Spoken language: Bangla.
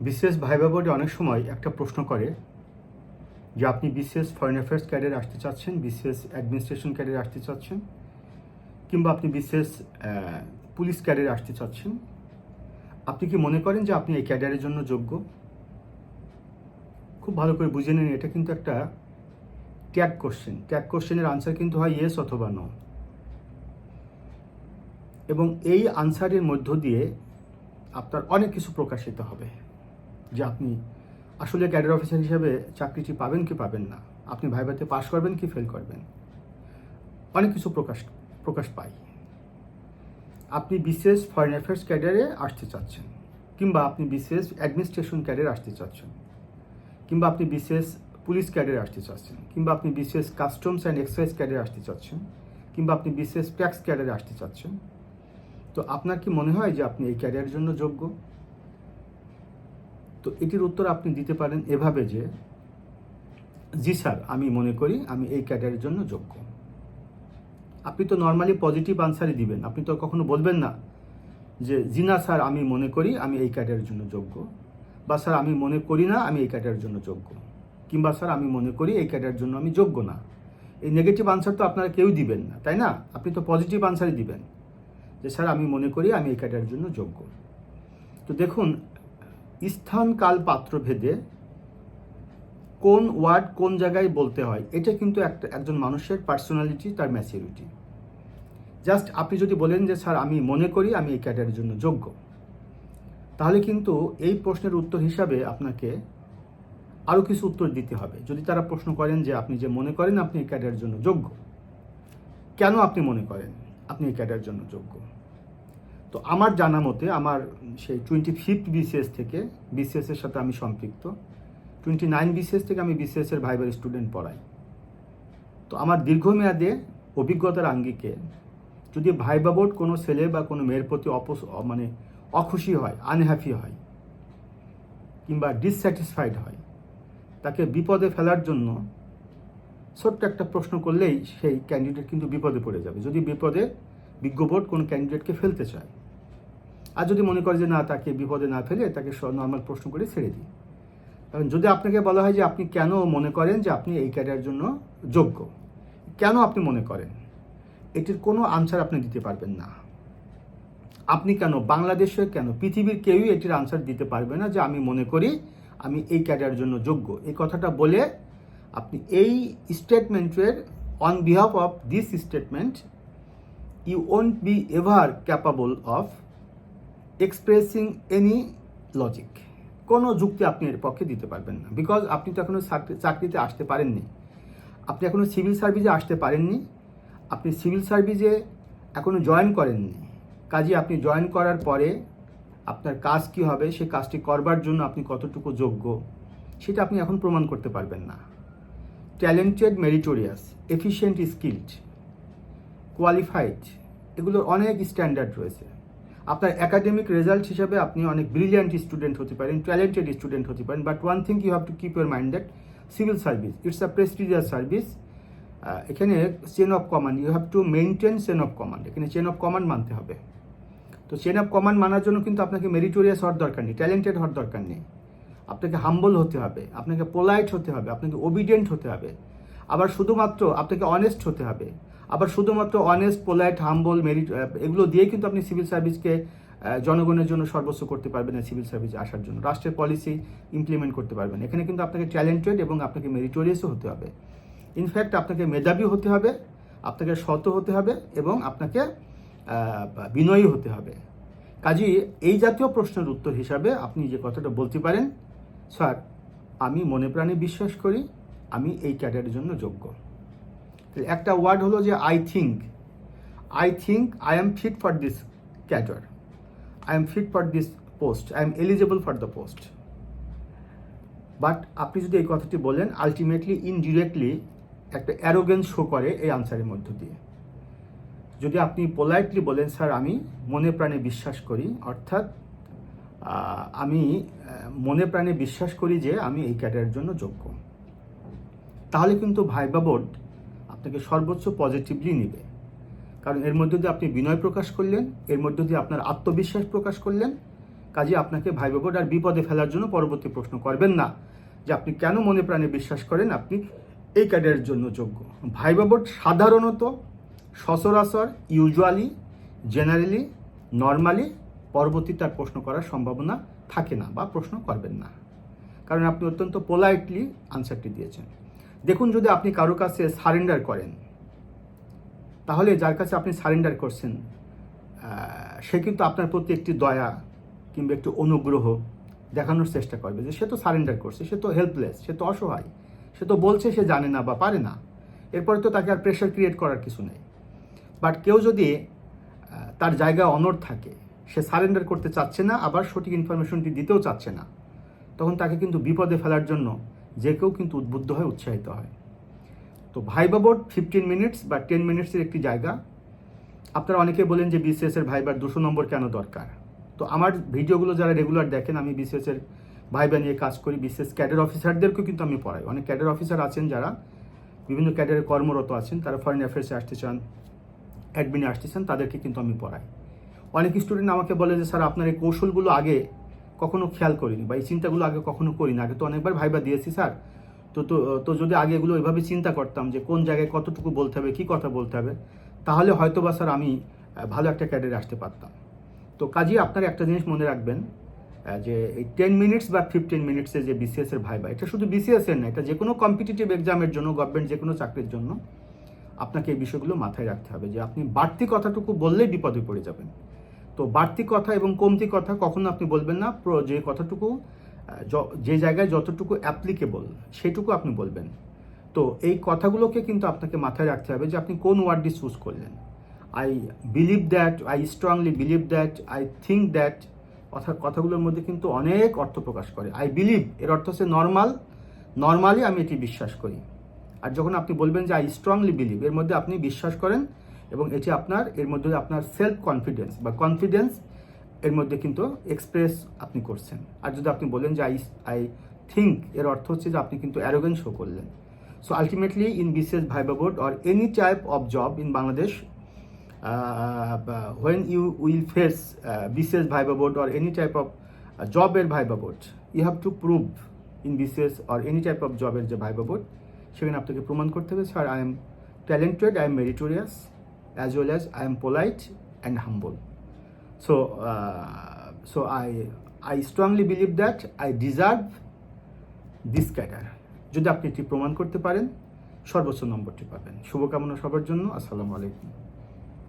বিশেষ ভাইবা বোর্ডে অনেক সময় একটা প্রশ্ন করে যে আপনি বিশেষ ফরেন অ্যাফেয়ার্স ক্যারিয়ারে আসতে চাচ্ছেন বিশেষ অ্যাডমিনিস্ট্রেশন ক্যারিয়ারে আসতে চাচ্ছেন, কিংবা আপনি বিশেষ পুলিশ ক্যারিয়ারে আসতে চাচ্ছেন, আপনি কি মনে করেন যে আপনি এই ক্যারিয়ারের জন্য যোগ্য? খুব ভালো করে বুঝে নিন, এটা কিন্তু একটা ট্যাগ কোশ্চেন ট্যাগ কোশ্চেনের আনসার কিন্তু হয় ইয়েস অথবা নো এবং এই আনসারের মধ্য দিয়ে আপনার অনেক কিছু প্রকাশিত হবে। যে আপনি আসলে ক্যাডার অফিসার হিসেবে চাকরিটি পাবেন কি পাবেন না? আপনি ভাইভাতে পাশ করবেন কি ফেল করবেন? অনেক কিছু প্রকাশ প্রকাশ পায় আপনি বিশেষ ফরেন অ্যাফেয়ার্স ক্যাডারে আসতে চাচ্ছেন, কিংবা আপনি বিশেষ অ্যাডমিনিস্ট্রেশন ক্যাডারে আসতে চাচ্ছেন, কিংবা আপনি বিশেষ পুলিশ ক্যাডারে আসতে চাচ্ছেন, কিংবা আপনি বিশেষ কাস্টমস অ্যান্ড এক্সাইজ ক্যাডারে আসতে চাচ্ছেন, কিংবা আপনি বিশেষ ট্যাক্স ক্যাডারে আসতে চাচ্ছেন। তো আপনার কি মনে হয় যে আপনি এই ক্যারিয়ারের জন্য যোগ্য? তো এটির উত্তর আপনি দিতে পারেন এভাবে যে, জি স্যার, আমি মনে করি আমি এই ক্যারিয়ারের জন্য যোগ্য। আপনি তো নর্মালি পজিটিভ আনসারই দিবেন। আপনি তো কখনো বলবেন না যে, জি না স্যার, আমি মনে করি আমি এই ক্যারিয়ারের জন্য যোগ্য। বা, স্যার, আমি মনে করি না আমি এই ক্যারিয়ারের জন্য যোগ্য। কিংবা, স্যার, আমি মনে করি এই ক্যারিয়ারের জন্য আমি যোগ্য না। এই নেগেটিভ আনসার তো আপনারা কেউ দিবেন না, তাই না? আপনি তো পজিটিভ আনসারই দিবেন যে, স্যার, আমি মনে করি আমি এই ক্যারিয়ারের জন্য যোগ্য। তো দেখুন স্থান কাল পাত্র ভেদে কোন ওয়ার্ড কোন জায়গায় বলতে হয়, এটা কিন্তু একটা, একজন মানুষের পার্সোনালিটি তার ম্যাচিউরিটি জাস্ট আপনি যদি বলেন যে, স্যার, আমি মনে করি আমি এই ক্যারিয়ারের জন্য যোগ্য, তাহলে কিন্তু এই প্রশ্নের উত্তর হিসাবে আপনাকে আরও কিছু উত্তর দিতে হবে। যদি তারা প্রশ্ন করেন যে, আপনি যে মনে করেন আপনি এই ক্যারিয়ারের জন্য যোগ্য, কেন আপনি মনে করেন আপনি এই ক্যারিয়ারের জন্য যোগ্য? তো আমার জানা মতে আমার সেই টোয়েন্টি ফিফথ বিসিএস থেকে বিসিএস এর সাথে আমি সম্পৃক্ত। টোয়েন্টি নাইন বিসিএস থেকে আমি বিসিএস এর ভাইবার স্টুডেন্ট পড়াই। তো আমার দীর্ঘমেয়াদে অভিজ্ঞতার আঙ্গিকে যদি ভাইবা বোর্ড কোনো ছেলে বা কোনো মেয়ের প্রতি অপস মানে অখুশি হয় আনহ্যাপি হয়, কিংবা ডিসস্যাটিসফাইড হয়, তাকে বিপদে ফেলার জন্য ছোট্ট একটা প্রশ্ন করলেই সেই ক্যান্ডিডেট কিন্তু বিপদে পড়ে যাবে। যদি বিপদে বিজ্ঞ বোর্ড কোনো ক্যান্ডিডেটকে ফেলতে চায় আর যদি মনে করে যে না, তাকে বিপদে না ফেলে তাকে নর্মাল প্রশ্ন করে ছেড়ে দিই। কারণ যদি আপনাকে বলা হয় যে আপনি কেন মনে করেন যে আপনি এই ক্যারিয়ার জন্য যোগ্য, কেন আপনি মনে করেন? এটির কোনো আনসার আপনি দিতে পারবেন না। আপনি কেন বাংলাদেশে কেন, পৃথিবীর কেউই এটির আনসার দিতে পারবে না যে আমি মনে করি আমি এই ক্যারিয়ার জন্য যোগ্য। এই কথাটা বলে আপনি এই স্টেটমেন্টের on behalf of this statement you won't be ever capable of expressing any logic কোনো যুক্তি আপনি এর পক্ষে দিতে পারবেন না। বিকজ আপনি তো এখনও চাকরি- চাকরিতে আসতে পারেননি। আপনি এখনও সিভিল সার্ভিসে আসতে পারেননি। আপনি সিভিল সার্ভিসে এখনও জয়েন করেননি। কাজে আপনি জয়েন করার পরে আপনার কাজ কি হবে, সে কাজটি করবার জন্য আপনি কতটুকু যোগ্য, সেটা আপনি এখন প্রমাণ করতে পারবেন না। Talented meritorious efficient skilled qualified এগুলোর অনেক স্ট্যান্ডার্ড রয়েছে। আপনার একাডেমিক রেজাল্ট হিসাবে আপনি অনেক ব্রিলিয়ান্ট স্টুডেন্ট হতে পারেন ট্যালেন্টেড স্টুডেন্ট হতে পারেন but one thing you have to keep your mind that civil service it's a prestigious service এখানে chain of command you have to maintain chain of command এখানে চেন অফ কমান্ড মানতে হবে। তো চেন অফ কমান্ড মানার জন্য কিন্তু আপনাকে মেরিটোরিয়াস হওয়ার দরকার নেই ট্যালেন্টেড হওয়ার দরকার নেই। আপনাকে হাম্বল হতে হবে, আপনাকে পোলাইট হতে হবে, আপনাকে ওবিডিয়েন্ট হতে হবে। আবার শুধুমাত্র আপনাকে অনেস্ট হতে হবে। আবার শুধুমাত্র অনেস্ট পোলাইট হাম্বল মেরিট এগুলো দিয়ে কিন্তু আপনি সিভিল সার্ভিসকে জনগণের জন্য সর্বোচ্চ করতে পারবেন সিভিল সার্ভিস আসার জন্য। রাষ্ট্রের পলিসি ইমপ্লিমেন্ট করতে পারবেন। এখানে কিন্তু আপনাকে ট্যালেন্টেড এবং আপনাকে মেরিটোরিয়াসও হতে হবে। ইনফ্যাক্ট আপনাকে মেধাবী হতে হবে, আপনাকে সত হতে হবে এবং আপনাকে বিনয়ী হতে হবে। কাজেই এই জাতীয় প্রশ্নের উত্তর হিসাবে আপনি যে কথাটা বলতে পারেন, স্যার, আমি মনে প্রাণে বিশ্বাস করি, আমি এই ক্যারিয়ারের জন্য যোগ্য। একটা ওয়ার্ড হলো যে I think I think I am fit for this cadre I am fit for this post I am eligible for the post but আপনি যদি এই কথাটি বলেন আলটিমেটলি ইনডিরেক্টলি একটা অ্যারোগেন্স শো করে এই আনসারের মধ্য দিয়ে। যদি আপনি পোলাইটলি বলেন, স্যার, আমি মনে প্রাণে বিশ্বাস করি, অর্থাৎ আমি মনে প্রাণে বিশ্বাস করি যে আমি এই ক্যাটারের জন্য যোগ্য। তাহলে কিন্তু ভাইবা বোর্ড আপনাকে সর্বোচ্চ পজিটিভলি নেবে। কারণ এর মধ্যে দিয়ে আপনি বিনয় প্রকাশ করলেন, এর মধ্যে দিয়ে আপনার আত্মবিশ্বাস প্রকাশ করলেন। কাজে আপনাকে ভাইবা বোর্ড আর বিপদে ফেলার জন্য পরবর্তী প্রশ্ন করবেন না, যে আপনি কেন মনে প্রাণে বিশ্বাস করেন? আপনি এই ক্যাডারের জন্য যোগ্য। ভাইবা বোর্ড সাধারণত সচরাচর ইউজুয়ালি জেনারেলি নর্মালি পরবর্তী তার প্রশ্ন করার সম্ভাবনা থাকে না বা প্রশ্ন করবেন না। কারণ আপনি অত্যন্ত পোলাইটলি আনসারটি দিয়েছেন। দেখুন যদি আপনি কারও কাছে সারেন্ডার করেন, তাহলে যার কাছে আপনি সারেন্ডার করছেন সে কিন্তু আপনার প্রতি একটি দয়া কিংবা একটু অনুগ্রহ দেখানোর চেষ্টা করবে যে সে তো সারেন্ডার করছে, সে তো হেল্পলেস সে তো অসহায়, সে তো বলছে সে জানে না বা পারে না। এরপরে তো তাকে আর প্রেশার ক্রিয়েট করার কিছু নেই। বাট কেউ যদি তার জায়গায় অনড় থাকে, সে সারেন্ডার করতে চাচ্ছে না, আবার সঠিক ইনফরমেশনটি দিতেও চাচ্ছে না, তখন তাকে কিন্তু বিপদে ফেলার জন্য যে কেউ কিন্তু উদ্বুদ্ধ হয় উৎসাহিত হয়। তো ভাইবা বোর্ড ফিফটিন মিনিটস বা টেন মিনিটসের একটি জায়গা। আপনারা অনেকে বলেন যে বিসিএস এর ভাইবার দুশো নম্বর কেন দরকার? তো আমার ভিডিওগুলো যারা রেগুলার দেখেন, আমি বিসিএস এর ভাইবা নিয়ে কাজ করি। বিসিএস ক্যাডার অফিসারদেরকেও কিন্তু আমি পড়াই। অনেক ক্যাডার অফিসার আছেন যারা, বিভিন্ন ক্যাডারে কর্মরত আছেন, তারা ফরেন অ্যাফেয়ার্সে আসতে চান অ্যাডমিনে আসতে চান, তাদেরকে কিন্তু আমি পড়াই। অনেক স্টুডেন্ট আমাকে বলে যে, স্যার, আপনার এই কৌশলগুলো আগে কখনো খেয়াল করিনি বা এই চিন্তাগুলো আগে কখনো করিনি। আগে তো অনেকবার ভাইবা দিয়েছি, স্যার। তো তো তো যদি আগে এগুলো এভাবে চিন্তা করতাম যে কোন জায়গায় কতটুকু বলতে হবে, কী কথা বলতে হবে, তাহলে হয়তো বা স্যার, আমি ভালো একটা ক্যাডারে আসতে পারতাম। তো কাজেই আপনারা একটা জিনিস মনে রাখবেন যে এই টেন মিনিটস বা ফিফটিন মিনিটসে যে বিসিএসের ভাইবা, এটা শুধু বিসিএস এর না, এটা যে কোনো কম্পিটিটিভ এক্সামের জন্য গভর্নমেন্ট যে কোনো চাকরির জন্য, আপনাকে এই বিষয়গুলো মাথায় রাখতে হবে যে আপনি বাড়তি কথাটুকু বললেই বিপদে পড়ে যাবেন। তো বাড়তি কথা এবং কমতি কথা কখনো আপনি বলবেন না। যে কথাটুকু যে জায়গায় যতটুকু অ্যাপ্লিকেবল সেটুকু আপনি বলবেন। তো এই কথাগুলোকে কিন্তু আপনাকে মাথায় রাখতে হবে যে আপনি কোন ওয়ার্ডটি চুজ করলেন। I believe that I strongly believe that I think that অর্থাৎ কথাগুলোর মধ্যে কিন্তু অনেক অর্থ প্রকাশ করে। আই বিলিভ এর অর্থ হচ্ছে নর্মাল নর্মালি আমি এটি বিশ্বাস করি। আর যখন আপনি বলবেন যে আই স্ট্রংলি বিলিভ এর মধ্যে আপনি বিশ্বাস করেন এবং এটি আপনার এর মধ্যে আপনার সেলফ কনফিডেন্স বা কনফিডেন্স এর মধ্যে কিন্তু এক্সপ্রেস আপনি করছেন। আর যদি আপনি বলেন যে আই আই থিঙ্ক এর অর্থ হচ্ছে যে আপনি কিন্তু অ্যারোগেন্স শো করলেন। So ultimately in BCS viva board or any type of job in Bangladesh when you will face or any type of uh, job এর Viva board, you have to prove in BCS or any type of job এর যে Viva board, সেখানে আপনাকে প্রমাণ করতে হবে। Sir I am talented I am meritorious as well as I am polite and humble so so I I strongly believe that I deserve this cadre যদি আপনি এটি প্রমাণ করতে পারেন, সর্বোচ্চ নম্বরটি পাবেন। শুভকামনা সবার জন্য। আসসালামু আলাইকুম।